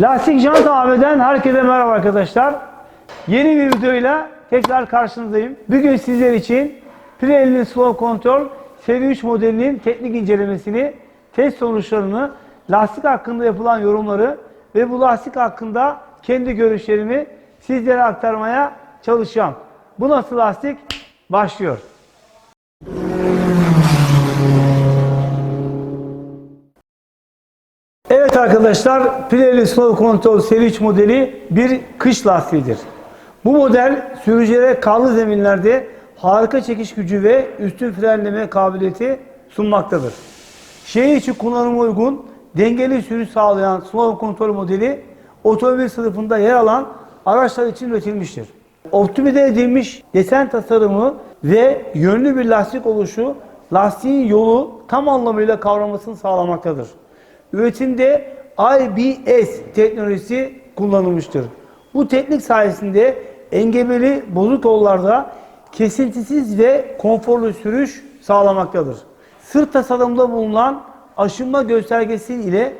Lastik Jant AV'den herkese merhaba arkadaşlar. Yeni bir videoyla tekrar karşınızdayım. Bugün sizler için Pirelli Slow Control Seri 3 modelinin teknik incelemesini, test sonuçlarını, lastik hakkında yapılan yorumları ve bu lastik hakkında kendi görüşlerimi sizlere aktarmaya çalışacağım. Bu nasıl lastik? Başlıyor. Arkadaşlar Pirelli Snow Control Seri 3 modeli bir kış lastiğidir. Bu model sürücülere karlı zeminlerde harika çekiş gücü ve üstün frenleme kabiliyeti sunmaktadır. Şehir içi kullanıma uygun dengeli sürüş sağlayan Snow Control modeli otomobil sınıfında yer alan araçlar için üretilmiştir. Optimize edilmiş desen tasarımı ve yönlü bir lastik oluşu lastiğin yolu tam anlamıyla kavramasını sağlamaktadır. Üretimde IBS teknolojisi kullanılmıştır. Bu teknik sayesinde engebeli bozuk yollarda kesintisiz ve konforlu sürüş sağlamaktadır. Sırt tasarımda bulunan aşınma göstergesi ile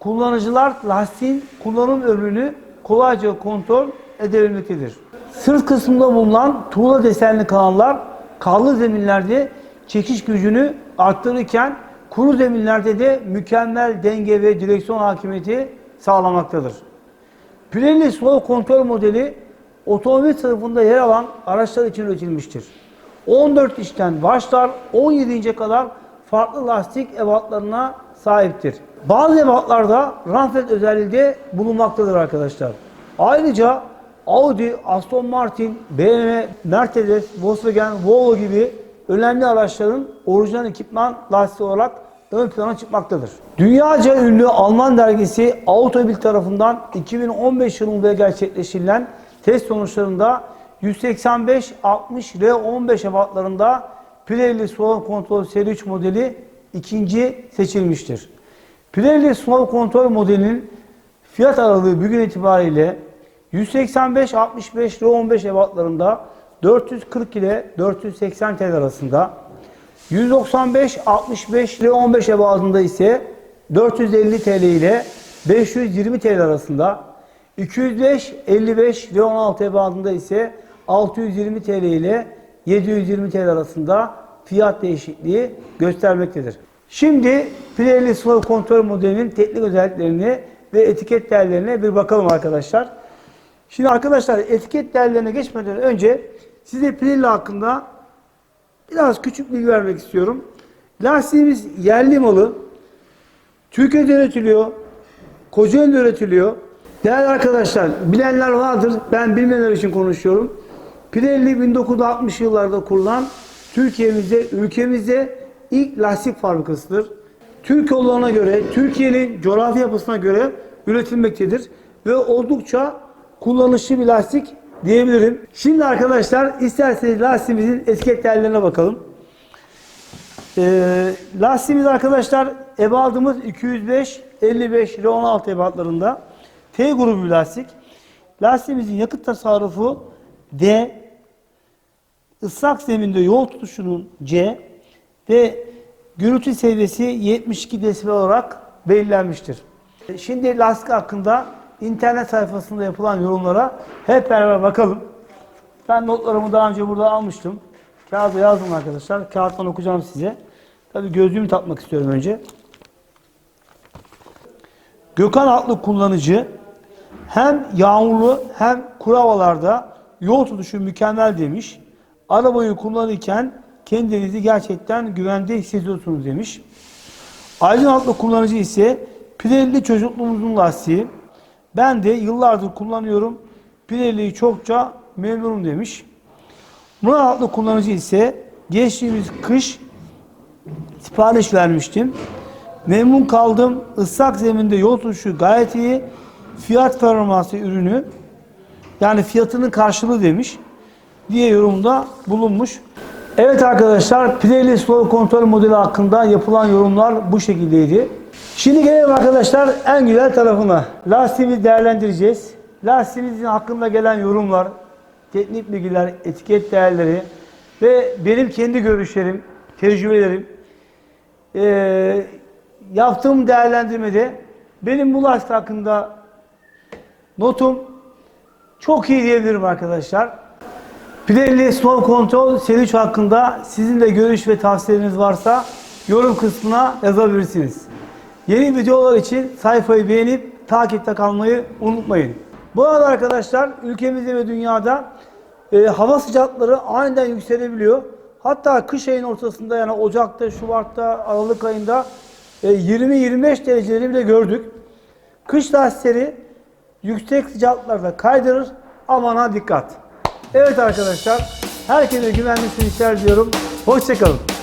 kullanıcılar lastiğin kullanım ömrünü kolayca kontrol edebilmektedir. Sırt kısmında bulunan tuğla desenli kanallar karlı zeminlerde çekiş gücünü arttırırken kuru zeminlerde de mükemmel denge ve direksiyon hakimiyeti sağlamaktadır. Pirelli Slow Control modeli otomobil sınıfında yer alan araçlar için üretilmiştir. 14 işten başlar 17 ince kadar farklı lastik ebatlarına sahiptir. Bazı ebatlarda ramfet özelliği de bulunmaktadır arkadaşlar. Ayrıca Audi, Aston Martin, BMW, Mercedes, Volkswagen, Volvo gibi önemli araçların orijinal ekipman lastiği olarak ön plana çıkmaktadır. Dünyaca ünlü Alman dergisi Autobil tarafından 2015 yılında gerçekleştirilen test sonuçlarında 185-60 R15 ebatlarında Pirelli Slow Control Seri 3 modeli ikinci seçilmiştir. Pirelli Slow Control modelinin fiyat aralığı bugün itibariyle 185-65 R15 ebatlarında 440 ile 480 TL arasında 195-65 ile 15 ebatında ise 450 TL ile 520 TL arasında 205-55 ile 16 ebatında ise 620 TL ile 720 TL arasında fiyat değişikliği göstermektedir. Şimdi Pirelli Slow Control modelinin teknik özelliklerini ve etiket değerlerine bir bakalım arkadaşlar. Şimdi arkadaşlar etiket değerlerine geçmeden önce size Pirelli hakkında biraz küçük bilgi vermek istiyorum. Lastiğimiz yerli malı. Türkiye'de üretiliyor. Kocaeli'de üretiliyor. Değerli arkadaşlar, bilenler vardır. Ben bilmeyenler için konuşuyorum. Pirelli 1960 yıllarda kurulan Türkiye'mizde, ülkemizde ilk lastik fabrikasıdır. Türk yollarına göre, Türkiye'nin coğrafi yapısına göre üretilmektedir. Ve oldukça kullanışlı bir lastik diyebilirim. Şimdi arkadaşlar isterseniz lastiğimizin etiket değerlerine bakalım. Ee, lastiğimiz arkadaşlar ebadımız 205 55 ile 16 ebatlarında. T grubu bir lastik. Lastiğimizin yakıt tasarrufu D, ıslak zeminde yol tutuşunun C ve gürültü seviyesi 72 desibel olarak belirlenmiştir. Şimdi lastik hakkında internet sayfasında yapılan yorumlara hep beraber bakalım. Ben notlarımı daha önce burada almıştım. Kağıda yazdım arkadaşlar. Kağıttan okuyacağım size. Tabii gözlüğümü takmak istiyorum önce. Gökhan adlı kullanıcı hem yağmurlu hem kuru havalarda yol tutuşu mükemmel demiş. Arabayı kullanırken kendinizi gerçekten güvende hissediyorsunuz demiş. Aydın adlı kullanıcı ise Pirelli çocukluğumuzun lastiği. Ben de yıllardır kullanıyorum. Pirelli'yi çokça memnunum demiş. Murat adlı kullanıcı ise geçtiğimiz kış sipariş vermiştim. Memnun kaldım. Islak zeminde yol tutuşu gayet iyi. Fiyat performansı ürünü yani fiyatının karşılığı demiş diye yorumda bulunmuş. Evet arkadaşlar Pirelli Slow Control modeli hakkında yapılan yorumlar bu şekildeydi. Şimdi gelelim arkadaşlar en güzel tarafına. Lastiğimizi değerlendireceğiz. Lastiğimizin hakkında gelen yorumlar, teknik bilgiler, etiket değerleri ve benim kendi görüşlerim, tecrübelerim, ee, yaptığım değerlendirmede benim bu lastik hakkında Notum çok iyi diyebilirim arkadaşlar. Pirelli Snow Control Seri 3 hakkında sizin de görüş ve tavsiyeleriniz varsa yorum kısmına yazabilirsiniz. Yeni videolar için sayfayı beğenip takipte kalmayı unutmayın. Bu arada arkadaşlar ülkemizde ve dünyada e, hava sıcakları aniden yükselebiliyor. Hatta kış ayın ortasında yani Ocak'ta, Şubat'ta, Aralık ayında e, 20-25 dereceleri bile gördük. Kış lastikleri yüksek sıcaklıklarda kaydırır. Amana dikkat. Evet arkadaşlar, herkese güvenli sürüşler diliyorum. Hoşçakalın.